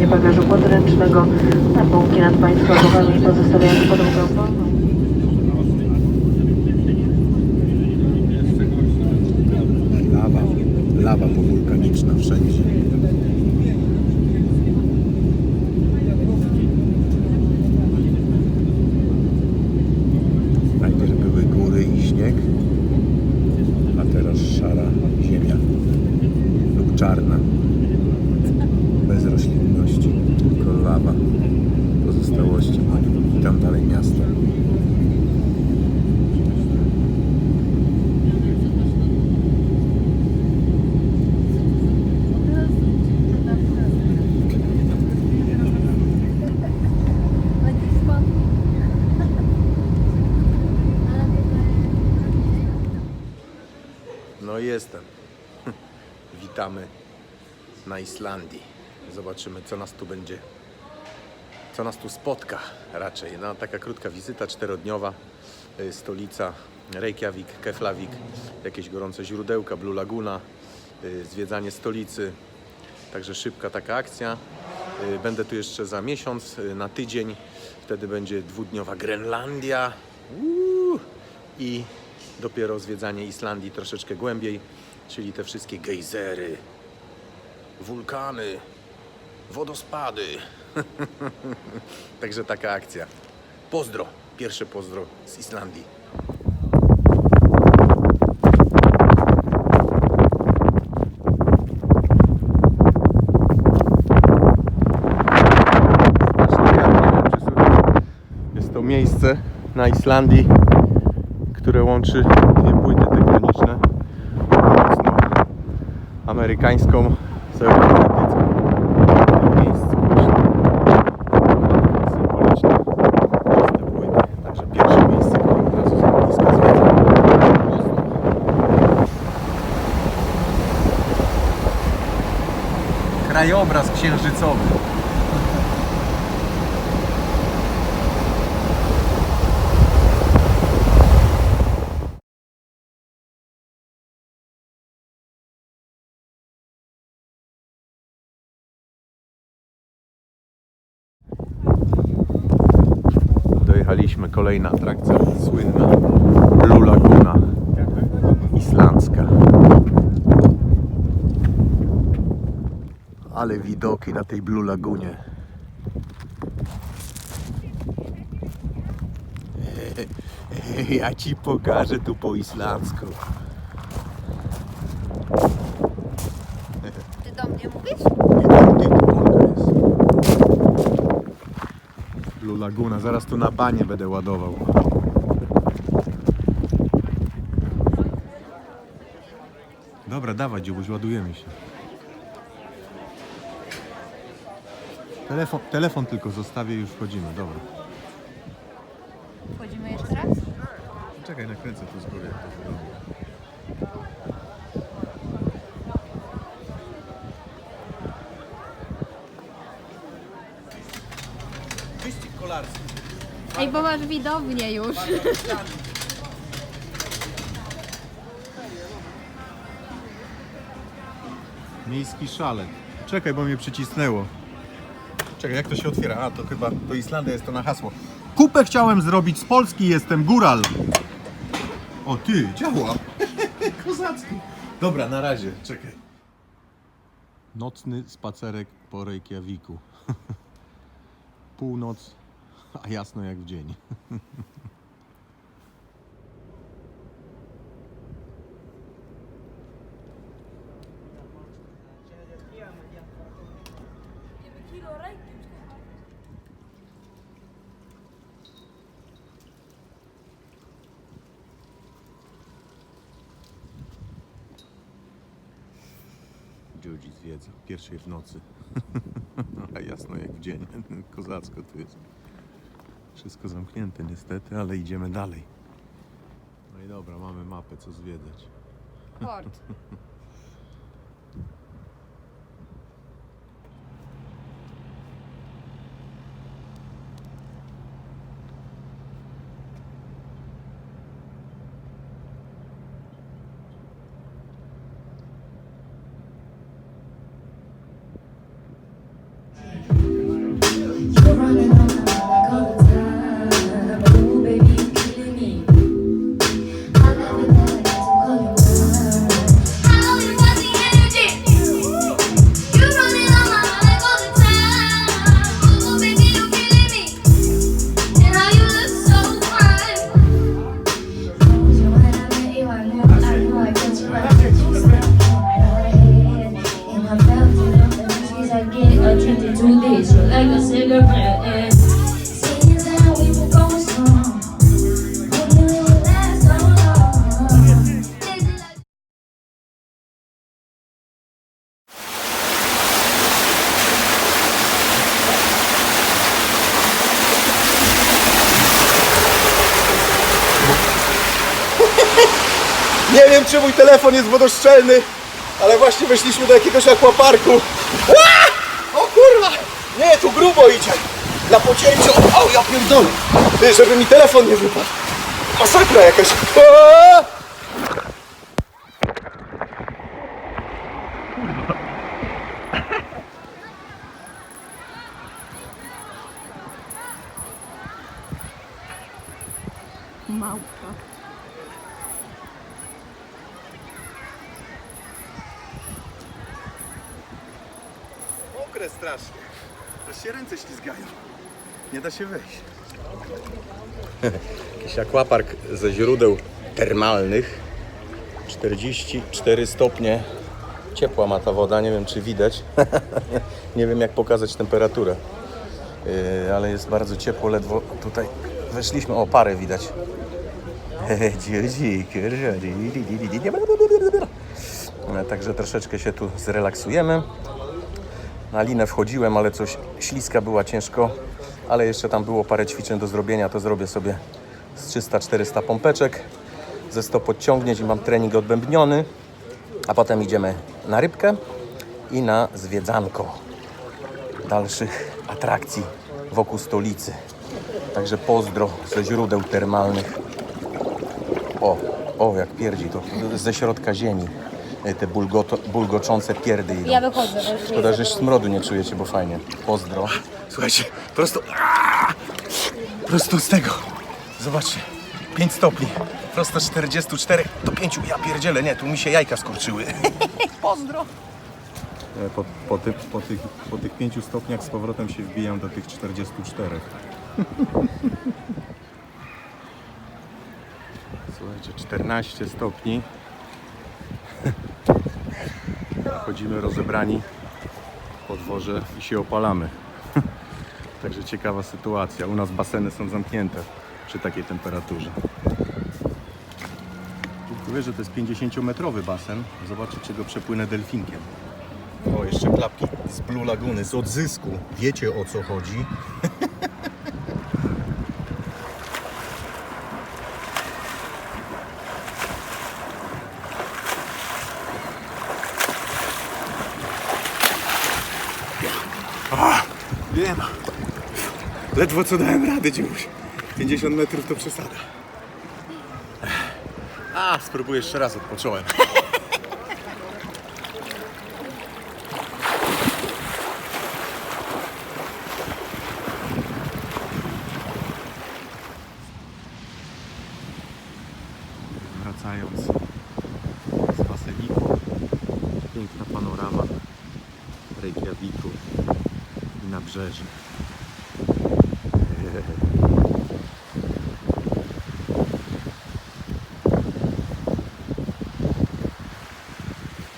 umieszczenie bagażu podręcznego na półki nad Państwa głowami pozostawiając podłogę wolną. Lawa, lawa powulkaniczna wszędzie. Najpierw były góry i śnieg, a teraz szara ziemia lub czarna. Bez roślinności, tylko lawa. Pozostałości i tam dalej miasto. No i jestem. Witamy na Islandii. Zobaczymy, co nas tu będzie, co nas tu spotka raczej. No, taka krótka wizyta, czterodniowa. Y, Stolica Reykjavik, Keflavik, jakieś gorące źródełka, Blue Laguna, y, zwiedzanie stolicy. Także szybka taka akcja. Y, Będę tu jeszcze za miesiąc, na tydzień. Wtedy będzie dwudniowa Grenlandia. Uuu. I dopiero zwiedzanie Islandii troszeczkę głębiej, czyli te wszystkie gejzery, wulkany, wodospady. Także taka akcja. Pozdro, pierwsze pozdro z Islandii. Jest to miejsce na Islandii, które łączy dwie płyty tektoniczne, mocno amerykańską z euroatlantycką. W miejscu. Także pierwsze miejsce, które od razu. Krajobraz księżycowy. Kolejna atrakcja, słynna Blue Laguna islandzka. Ale widoki na tej Blue Lagunie. Ja ci pokażę tu po islandzku. Ty do mnie mówisz? Blue Laguna, zaraz tu na banie będę ładował. Dobra, dawaj Dziubuś, ładujemy się. Telefon, telefon tylko zostawię i już wchodzimy, dobra. Wchodzimy jeszcze raz? Czekaj, nakręcę tu z góry. jak to wygląda. Wyścig kolarski. Ej, bo masz widownię już. Miejski szalet. Czekaj, bo mnie przycisnęło. Czekaj, jak to się otwiera? A, to chyba to Islandia jest to na hasło. Kupę chciałem zrobić z Polski, jestem góral. O ty, działa. Kozacki. Dobra, na razie, czekaj. Nocny spacerek po Reykjaviku. Północ, a jasno jak w dzień. Dziudzi zwiedza. Pierwszej w nocy. A jasno jak w dzień. Kozacko tu jest. Wszystko zamknięte niestety, ale idziemy dalej. No i dobra, mamy mapę, co zwiedzać. Port. telefon jest wodoszczelny, ale właśnie weszliśmy do jakiegoś aquaparku. Ła! O kurwa! Nie, tu grubo idzie. Na pocięciu. O, ja pierdolę. Ty, żeby mi telefon nie wypadł. Masakra jakaś. Ła! Małpa. Mokre strasznie. To się ręce ślizgają. Nie da się wejść. Jakiś aquapark ze źródeł termalnych. 44 stopnie ciepła ma ta woda. Nie wiem, czy widać. nie wiem, jak pokazać temperaturę. Yy, ale jest bardzo ciepło, ledwo tutaj weszliśmy. O, parę widać. E, Także troszeczkę się tu zrelaksujemy. Na linę wchodziłem, ale coś śliska była ciężko, ale jeszcze tam było parę ćwiczeń do zrobienia, to zrobię sobie z 300-400 pompeczek, ze 100 podciągnięć i mam trening odbębniony, a potem idziemy na rybkę i na zwiedzanko dalszych atrakcji wokół stolicy. Także pozdro ze źródeł termalnych. O, o jak pierdzi, to ze środka ziemi. E, Te bulgoto, bulgoczące pierdy idą. Ja wychodzę, bo już Szkoda, że smrodu nie czujecie, bo fajnie. Pozdro. Słuchajcie, prosto... Prosto z tego. Zobaczcie. 5 stopni. Prosto z 44 do 5. Ja pierdzielę, nie, tu mi się jajka skurczyły. Pozdro. E, Po, po, ty, po, tych, po tych 5 stopniach z powrotem się wbijam do tych 44. Słuchajcie, 14 stopni. Chodzimy rozebrani po dworze i się opalamy. Także ciekawa sytuacja. U nas baseny są zamknięte przy takiej temperaturze. Mówię, że to jest 50-metrowy basen. Zobaczcie, czy go przepłynę delfinkiem. O, jeszcze klapki z Blue Laguny, z odzysku. Wiecie o co chodzi. Ledwo co dałem radę, dziś. 50 metrów to przesada. A, spróbuję jeszcze raz, odpocząłem. Wracając z baseniku, piękna panorama Reykjaviku i nabrzeże.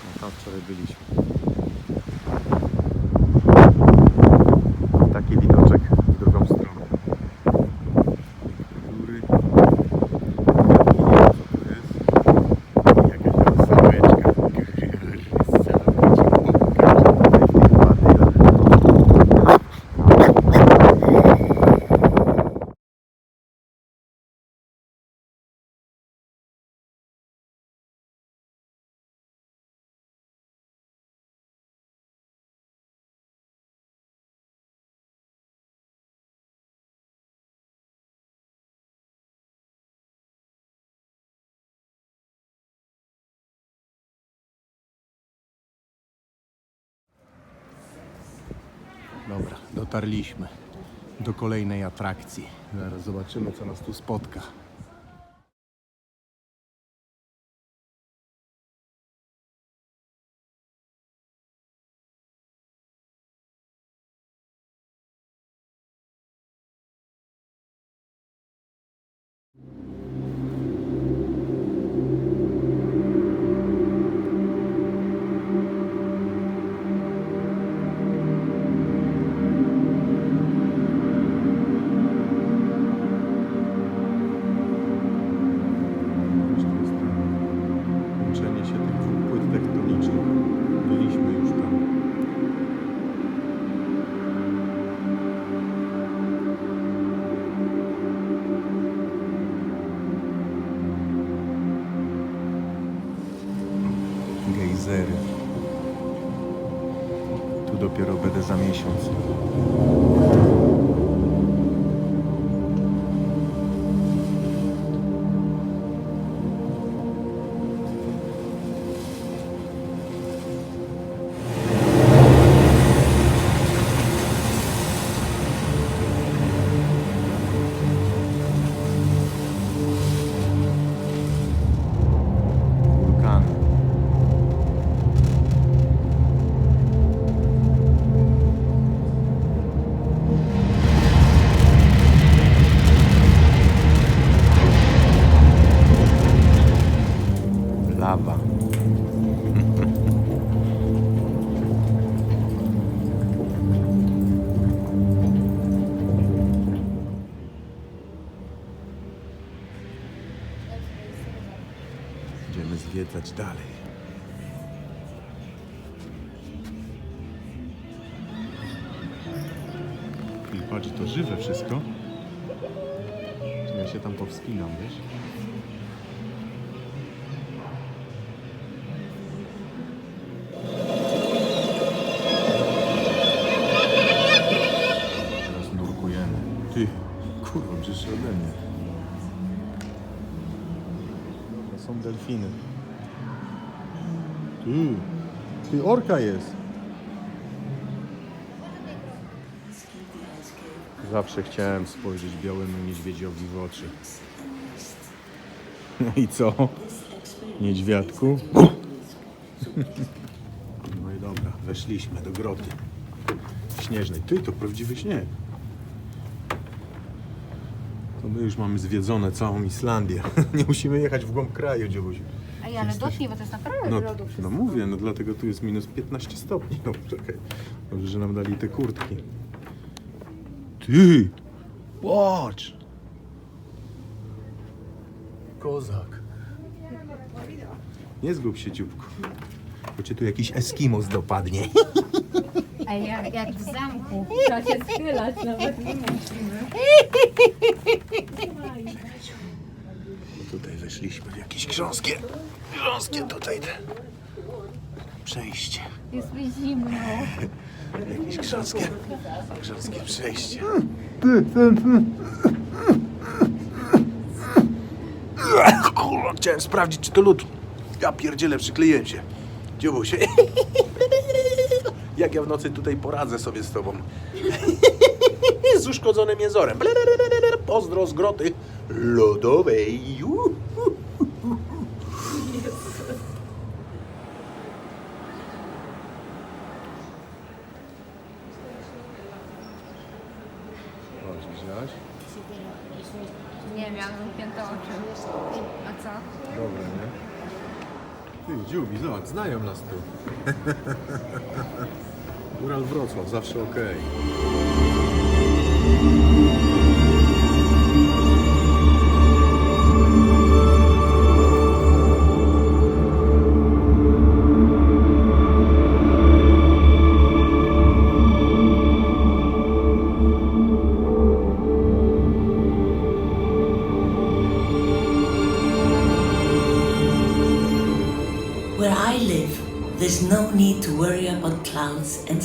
No tam wczoraj byliśmy. Taki widoczek w drugą stronę. Góry. Nie wiem co to jest. Jakaś rozsałeczka. Dobra, dotarliśmy do kolejnej atrakcji. Zaraz zobaczymy, co nas tu spotka. Ty, kurwa, gdzieś ode mnie. To są delfiny. Ty, ty orka jest. Zawsze chciałem spojrzeć białemu niedźwiedziowi w oczy. No i co? Niedźwiadku? No i dobra, weszliśmy do groty śnieżnej. Ty, to prawdziwy śnieg. My już mamy zwiedzone całą Islandię. Nie musimy jechać w głąb kraju, dziubuś. Ej, ale dotknij, bo to jest naprawdę No, lodu wszystko. no mówię, no dlatego tu jest minus 15 stopni. No czekaj. Dobrze, że nam dali te kurtki. Ty! Patrz! Kozak. Nie zgub się, dzióbku. Bo cię tu jakiś Eskimos dopadnie. Ej, jak, jak w zamku. Trzeba się schylać, nawet nie musimy. Tutaj weszliśmy w jakieś grząskie, grząskie tutaj te przejście. Jest mi zimno. Jakieś grząskie, grząskie przejście. Kurwa, chciałem sprawdzić, czy to lód. Ja pierdzielę, przykleiłem się. Dziubu się. Jak ja w nocy tutaj poradzę sobie z tobą. Z uszkodzonym jezorem. Pozdro z groty lodowej. Widziałaś? Nie, miałam zamknięte oczy. A co? Dobre, nie? Ty, dziubi, zobacz, znają nas tu. Ural Wrocław, zawsze okej.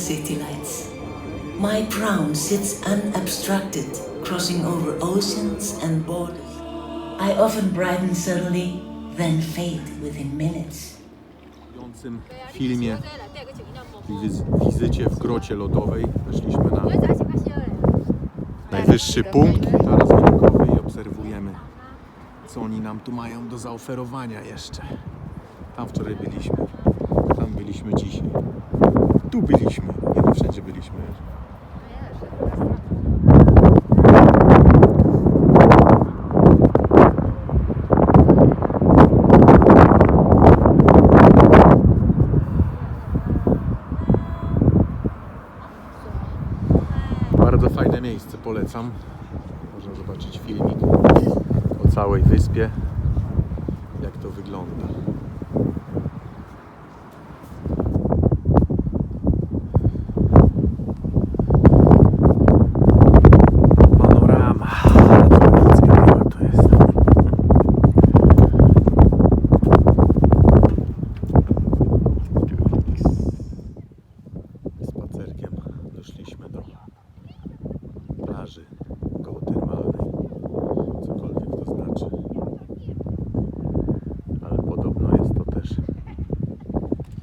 City lights. My crown sits unobstructed, crossing over oceans and borders. I often brighten suddenly, then fade within minutes. Filmie wizycie w grocie lodowej weszliśmy na najwyższy punkt taras widokowy i obserwujemy, co oni nam tu mają do zaoferowania jeszcze. Tam wczoraj byliśmy, tam byliśmy dzisiaj, tu byliśmy, nie no wszędzie byliśmy. Bardzo fajne miejsce, polecam. Można zobaczyć filmik o całej wyspie, jak to wygląda. Panorama. Słowicka chyba to jest. Spacerkiem plaży geotermalnej. Cokolwiek to znaczy. Ale podobno jest to też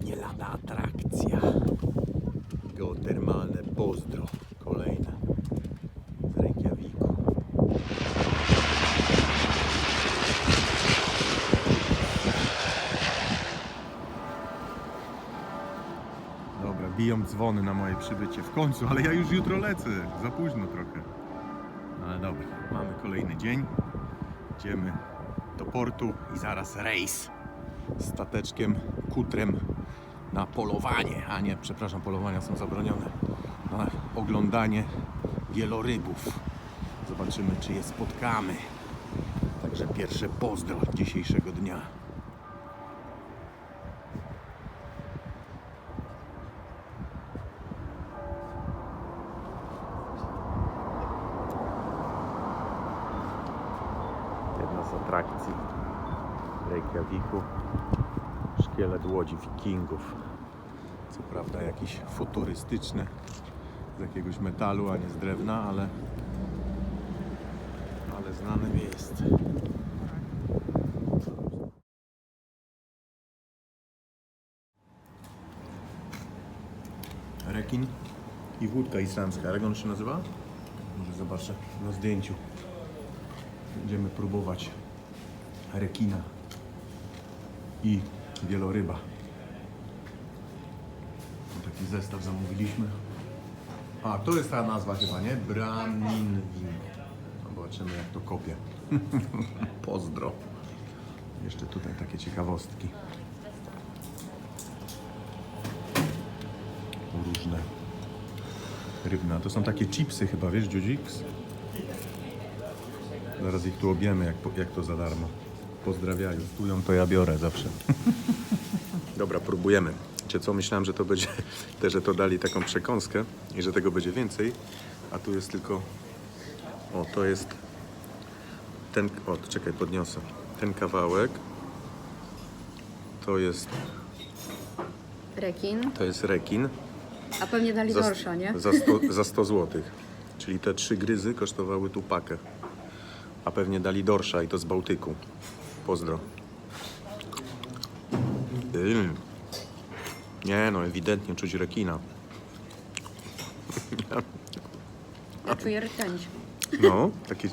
nie lada atrakcja. Geotermalne pozdro. Kolejne z Reykjaviku. Dobra, biją dzwony na moje przybycie w końcu, ale ja już jutro lecę. Za późno trochę. Ale dobra, mamy kolejny dzień. Idziemy do portu i zaraz rejs stateczkiem, kutrem na polowanie, a nie, przepraszam, polowania są zabronione, na oglądanie wielorybów. Zobaczymy, czy je spotkamy. Także pierwsze pozdro dzisiejszego dnia. Jedna z atrakcji Reykjaviku. Szkielet łodzi wikingów. Co prawda jakiś futurystyczny z jakiegoś metalu, a nie z drewna, ale ale znanym jest. Rekin i wódka islandzka. Jak on się nazywa? Może zobaczę na zdjęciu. Będziemy próbować rekina i wieloryba. Taki zestaw zamówiliśmy. A, to jest ta nazwa chyba, nie? Bramin win. No, zobaczymy jak to kopie. Pozdro. Jeszcze tutaj takie ciekawostki. Różne rybne. To są takie chipsy chyba, wiesz, Dziudziks? Zaraz ich tu objemy, jak, jak to za darmo. Pozdrawiają. Tują to ja biorę zawsze. Dobra, próbujemy. Wiecie co, myślałem, że to będzie, też, że to dali taką przekąskę i że tego będzie więcej, a tu jest tylko, o, to jest ten, o, czekaj, podniosę. Ten kawałek to jest, Rekin. to jest rekin A pewnie dali za, dorsza, nie? za, 100, za 100 zł. Czyli te trzy gryzy kosztowały tu pakę. A pewnie dali dorsza i to z Bałtyku. Pozdro. Ym. Nie no, ewidentnie czuć rekina. Ja czuję rtęć. No, taki...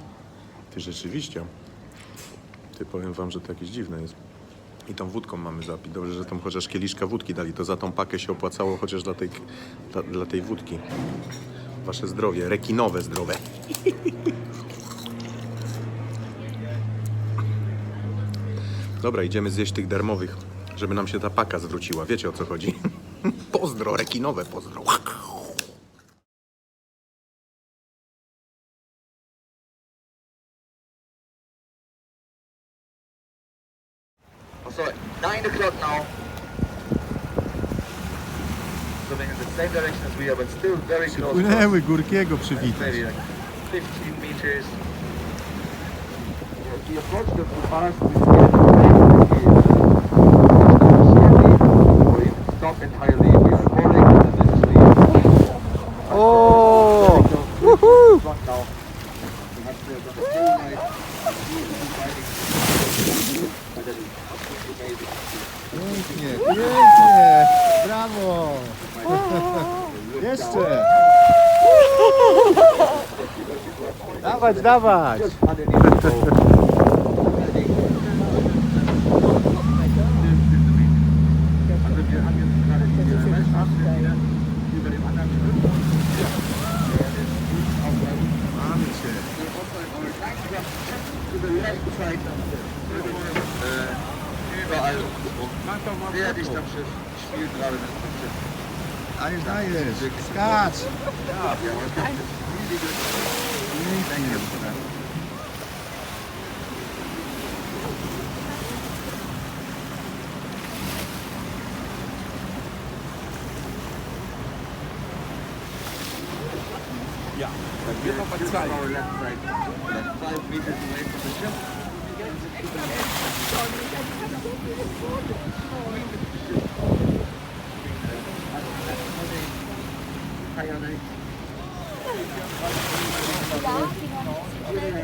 Ty rzeczywiście. Ty powiem wam, że to jakieś dziwne jest. I tą wódką mamy zapić. Dobrze, że tam chociaż kieliszka wódki dali. To za tą pakę się opłacało chociaż dla tej, dla, dla tej wódki. Wasze zdrowie, rekinowe zdrowe. Dobra, idziemy zjeść tych darmowych, żeby nam się ta paka zwróciła. Wiecie o co chodzi? Pozdro, rekinowe pozdro. So, 9 o'clock now. Swimming in the same direction as we are, but still very close. Płynęły Górkiego przywitać. Maybe like 15 meters. We approach the bars, Oh! Woohoo! Pięknie, pięknie! Brawo! Jeszcze! Dawać, dawać!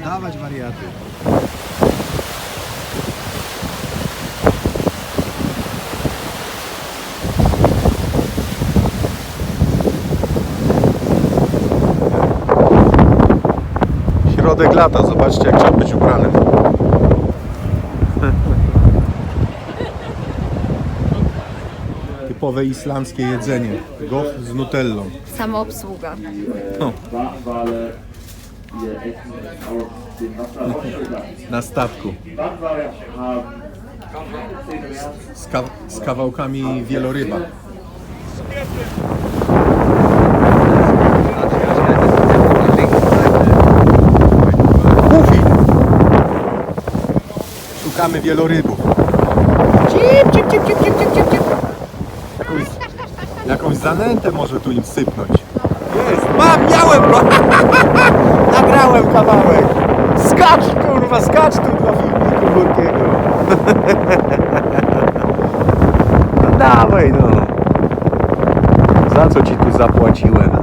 Dawać wariaty. Środek lata, zobaczcie jak trzeba być ubranym. Typowe islamskie jedzenie. Gof z nutellą. Samoobsługa. Na statku. Z, ka- z kawałkami wieloryba. Mówi! Szukamy wielorybów. Cip, cip, cip, cip, cip, cip, cip, jakąś zanętę może tu im sypnąć. Jest! Mam, miałem go! Nagrałem kawałek! Skacz, kurwa, skacz tu dla filmiku Gorkiego! No dawaj, no! Za co ci tu zapłaciłem?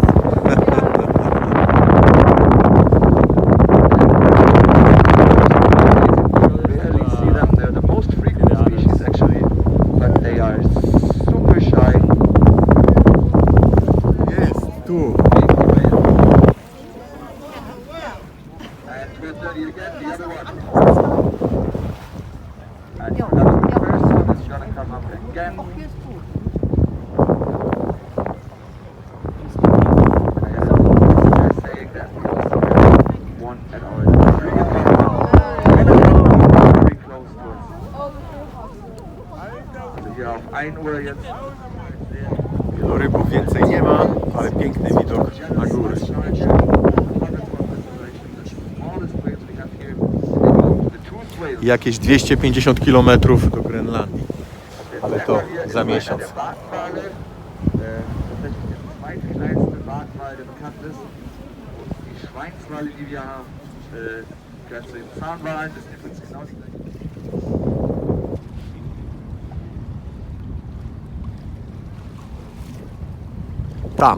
Hier auf 1 Uhr jetzt. Wielorybów więcej nie ma, ale piękny widok na góry. I jakieś 250 km do Grenlandii. Ale to za miesiąc. Die Schweinswale, die wir haben, gehört zu den Tam.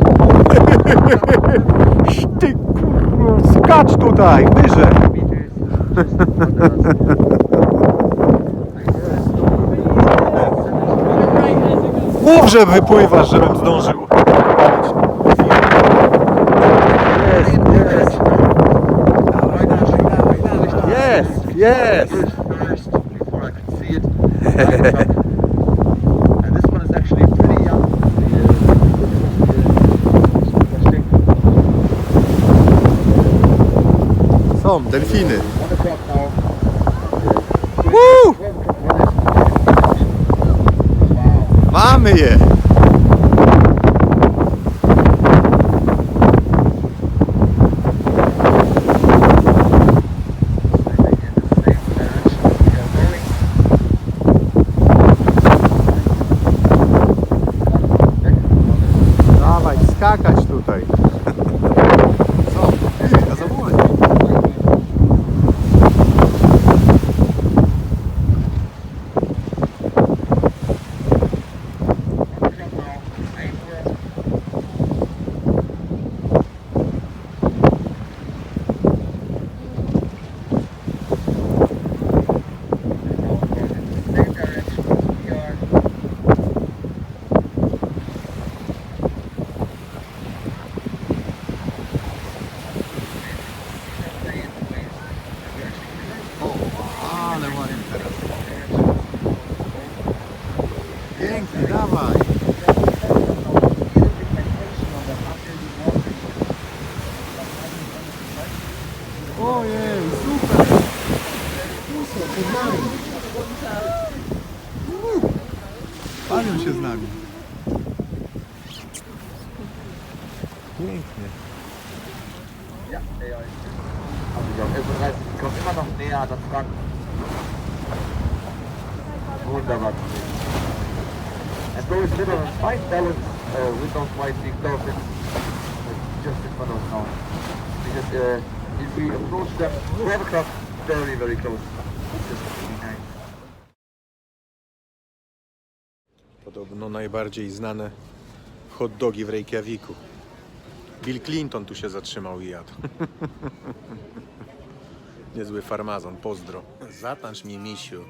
Ty kurwa, skacz tutaj, wyżej. Mów, że wypływasz, żebym zdążył. Jest, jest. First, Są delfiny. Woo! Mamy je. Dawaj, skakać tutaj. Ej, super! Puso, pod nami! Uuu, Panią się z nami. Pięknie. Ja, ey, ey. Aber die haben 11.30 Die kommen immer noch näher an das Wrack. Wunderbar. And there is little 5,000 uh, Windows 5,000 just in front of us now. Because uh, we approach them 12 o'clock, very, very close. Podobno najbardziej znane hot dogi w Reykjaviku. Bill Clinton tu się zatrzymał i jadł. Niezły farmazon, pozdro. Zatańcz mi, misiu.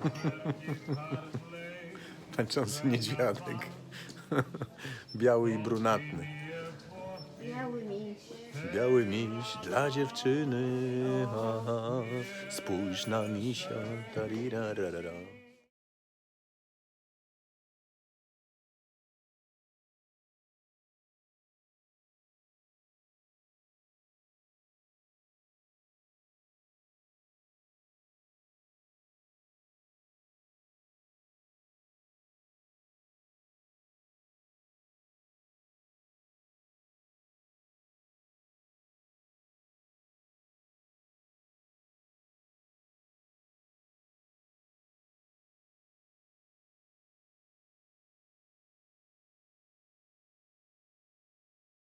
Tańczący niedźwiadek. Biały i brunatny. Biały miś. Biały miś dla dziewczyny. Ha, ha. Spójrz na misia. Tarirarara.